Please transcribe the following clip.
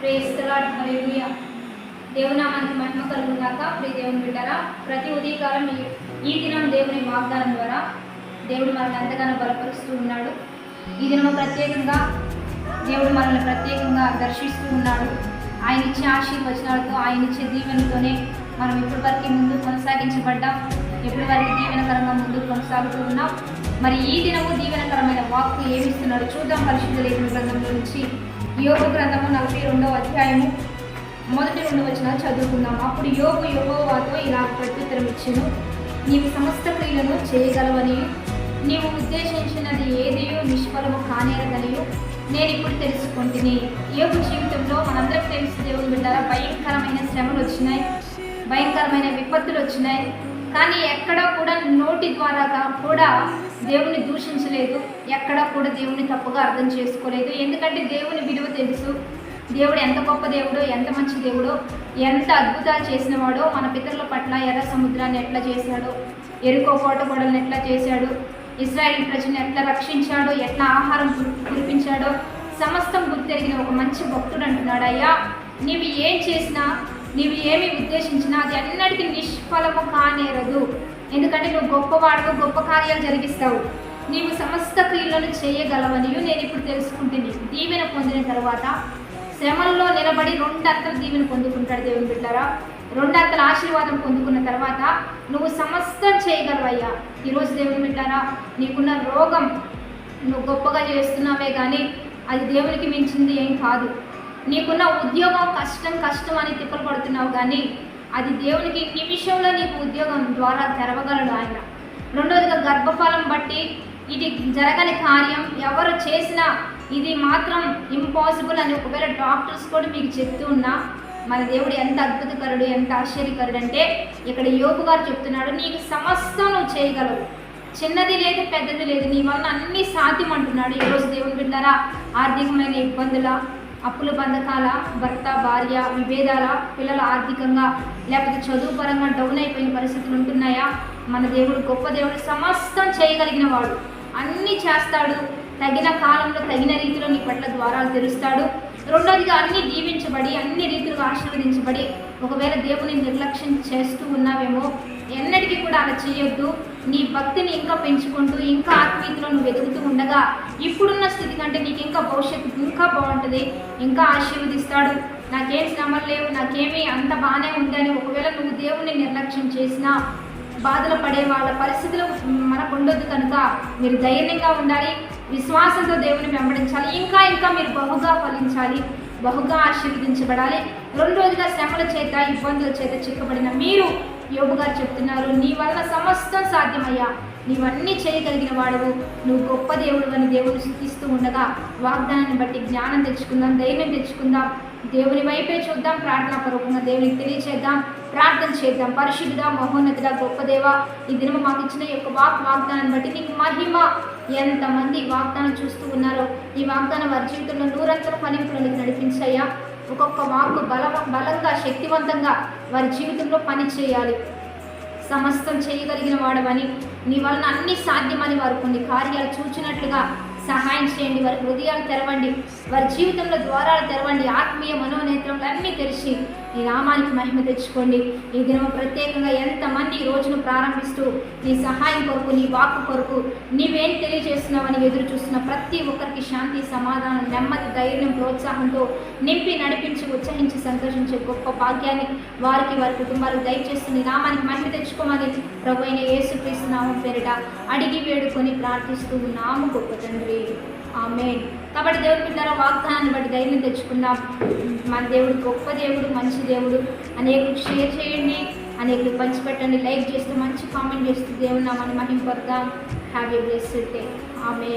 Praise the Lord హల్లెలూయా. దేవునామానికి మహిమ కలుగుగాక ప్రియ దేవుని బిడ్డరా ప్రతి ఉదయకాలం ఈ- ఈ దినం దేవుని వాగ్దానం ద్వారా దేవుడు మనల్ని ఎంతగానో బలపరుస్తూ ఉన్నాడు. ఈ దినం ప్రత్యేకంగా దేవుడు మనల్ని ప్రత్యేకంగా దర్శిస్తూ ఉన్నాడు. ఆయన ఇచ్చే ఆశీర్వచనాలతో ఆయన ఇచ్చే దీవెనతోనే మనం ఇప్పటి వరకు ముందు కొనసాగించబడ్డాం. ఎప్పటి వరకు దీవెనకరంగా ముందు కొనసాగుతూ ఉన్నాం. మరి ఈ దినము దీవెనకరమైన వాక్కు ఏమిస్తున్నాడు చూద్దాం పరిశుద్ధ లేఖన గ్రంథం నుంచి. యోగ గ్రంథము నలభై రెండవ అధ్యాయము. మొదటి రెండు వచ్చిన చదువుకుందాం. అప్పుడు యోగు యోగోవాతో ఇలా ప్రత్యుత్తరం ఇచ్చెను. నీవు సమస్త క్రియలను చేయగలవని నీవు ఉద్దేశించినది ఏదియో నిష్ఫలము కానేరదనియో నేను ఇప్పుడు తెలుసుకుంటుని. యోగు జీవితంలో మనందరికి తెలుసు దేవుని బిడ్డారా భయంకరమైన శ్రమలు వచ్చినాయి భయంకరమైన విపత్తులు వచ్చినాయి. కానీ ఎక్కడా కూడా నోటి ద్వారా కూడా దేవుని దూషించలేదు. ఎక్కడా కూడా దేవుని తప్పుగా అర్థం చేసుకోలేదు. ఎందుకంటే దేవుని విలువ తెలుసు. దేవుడు ఎంత గొప్ప దేవుడో ఎంత మంచి దేవుడో ఎంత అద్భుతాలు చేసినవాడో మన పితరుల పట్ల ఎర్ర సముద్రాన్ని ఎట్లా చేశాడో ఎరుకో కోట గొడవలను ఎట్లా చేశాడు ఇజ్రాయెల్ ప్రజలను ఎట్లా రక్షించాడో ఎట్లా ఆహారం కురిపించాడో సమస్తం గుర్తెరిగిన ఒక మంచి భక్తుడు అంటున్నాడు. అయ్యా నీవు ఏం చేసినా నీవు ఏమి ఉద్దేశించినా అది అన్నిటికీ నిష్ఫలము కానేరదు. ఎందుకంటే నువ్వు గొప్పవాడు గొప్ప కార్యాలు జరిగిస్తావు. నీవు సమస్త క్రియలను చేయగలవని నేను ఇప్పుడు తెలుసుకుంటుంది దీవెన పొందిన తర్వాత శ్రమల్లో నిలబడి రెండంతలు దీవెన పొందుకుంటాడు దేవుని బిడ్డారా. రెండంతల ఆశీర్వాదం పొందుకున్న తర్వాత నువ్వు సమస్తం చేయగలవయ్యా. ఈరోజు దేవుని బిడ్డారా నీకున్న రోగం నువ్వు గొప్పగా చేస్తున్నావే కానీ అది దేవునికి మించింది ఏం కాదు. నీకున్న ఉద్యోగం కష్టం కష్టం అని తిప్పలు పడుతున్నావు కానీ అది దేవునికి నిమిషంలో నీకు ఉద్యోగం ద్వారా తెరవగలడు ఆయన. రెండవదిగా గర్భఫలం బట్టి ఇది జరగని కార్యం ఎవరు చేసినా ఇది మాత్రం ఇంపాసిబుల్ అని ఒకవేళ డాక్టర్స్ కూడా మీకు చెప్తూ ఉన్నా మన దేవుడు ఎంత అద్భుతకరుడు ఎంత ఆశ్చర్యకరుడు అంటే ఇక్కడ యోగు గారు చెప్తున్నాడు నీకు సమస్తం నువ్వు చేయగలవు. చిన్నది లేదు పెద్దది లేదు నీ వలన అన్ని సాధ్యం అంటున్నాడు. ఈరోజు దేవుని బిడ్డారా ఆర్థికమైన ఇబ్బందుల అప్పుల బంధకాల భర్త భార్య విభేదాల పిల్లలు ఆర్థికంగా లేకపోతే చదువు పరంగా డౌన్ అయిపోయిన పరిస్థితులు ఉంటున్నాయా? మన దేవుడు గొప్ప దేవుడు సమస్తం చేయగలిగిన వాడు. అన్నీ చేస్తాడు. తగిన కాలంలో తగిన రీతిలో నీ పట్ల ద్వారాలు తెరుస్తాడు. రెండోదిగా అన్ని దీవించబడి అన్ని రీతిలుగా ఆశీర్వదించబడి ఒకవేళ దేవుని నిర్లక్ష్యం చేస్తూ ఉన్నావేమో ఎన్నటికీ కూడా అలా చేయొద్దు. నీ భక్తిని ఇంకా పెంచుకుంటూ ఇంకా ఆత్మీయతలో నువ్వు ఎదుగుతూ ఉండగా ఇప్పుడున్న స్థితి కంటే నీకు ఇంకా భవిష్యత్తు ఇంకా బాగుంటుంది. ఇంకా ఆశీర్వదిస్తాడు. నాకేం శ్రమలు లేవు నాకేమీ అంత బాగానే ఉంది అని ఒకవేళ నువ్వు దేవుని నిర్లక్ష్యం చేసినా బాధలు పడే వాళ్ళ పరిస్థితులు మనకు ఉండొద్దు కనుక మీరు ధైర్యంగా ఉండాలి విశ్వాసంతో దేవుని వెంబడించాలి ఇంకా ఇంకా మీరు బహుగా ఫలించాలి. బహుగా ఆశీర్వదించబడాలి. రెండు రోజుల శ్రమల చేత ఇబ్బందుల చేత చిక్కబడిన మీరు యోగు గారు చెప్తున్నారు నీ వలన సమస్తం సాధ్యమయ్యా. నీవన్నీ చేయగలిగిన వాడవు. నువ్వు గొప్ప దేవుడు అని దేవుడు స్థుతిస్తూ ఉండగా వాగ్దానాన్ని బట్టి జ్ఞానం తెచ్చుకుందాం ధైర్యం తెచ్చుకుందాం. దేవుని వైపే చూద్దాం ప్రార్థనా పూర్వకంగా దేవునికి తెలియచేద్దాం. ప్రార్థన చేద్దాం. పరిశుద్ధుడా మహోన్నతుడా గొప్పదేవ ఈ దినము మాకు ఇచ్చిన ఈ యొక్క వాక్ వాగ్దానాన్ని బట్టి నీకు మహిమ. ఎంతమంది వాగ్దానం చూస్తూ ఉన్నారో ఈ వాగ్దానం వారి జీవితంలో నూరంతల ఫలింపులకు నడిపించయ్యా ఒక్కొక్క వాక్కు బల బలంగా శక్తివంతంగా వారి జీవితంలో పని చేయాలి. సమస్తం చేయగలిగిన వాడవని నీ వలన అన్ని సాధ్యమని వారు కొన్ని కార్యాలు చూచినట్లుగా సహాయం చేయండి వారి హృదయాలు తెరవండి వారి జీవితంలో ద్వారాలు తెరవండి ఆత్మీయ మనోనేత్రములు అన్నీ తెరిచి నీ నామానికి మహిమ తెచ్చుకోండి. ఈ దినం ప్రత్యేకంగా ఎంతమంది ఈ రోజును ప్రారంభిస్తూ నీ సహాయం కొరకు నీ వాక్కు కొరకు నీవేం తెలియజేస్తున్నావని ఎదురు చూస్తున్న ప్రతి ఒక్కరికి శాంతి సమాధానం నెమ్మది ధైర్యం ప్రోత్సాహంతో నింపి నడిపించి ఉత్సహించి సంతోషించే గొప్ప భాగ్యాన్ని వారికి వారి కుటుంబాలకు దయచేసి నీ నామానికి మహిమ తెచ్చుకోమని ప్రభు అయిన యేసుక్రీస్తు నామం పేరిట అడిగి వేడుకొని ప్రార్థిస్తూ నాము గొప్ప తండ్రి. ఆమె కాబట్టి దేవుడి బిడ్డారా వాగ్దానాన్ని బట్టి ధైర్యం తెచ్చుకుందాం. మన దేవుడు గొప్ప దేవుడు మంచి దేవుడు. అనేకులు షేర్ చేయండి అనేకులు పంచిపెట్టండి. లైక్ చేస్తూ మంచి కామెంట్ చేస్తూ దేవుని నామాన్ని మహింపడదాం హ్యావ్ ఏ బ్లెస్డ్ డే ఆమె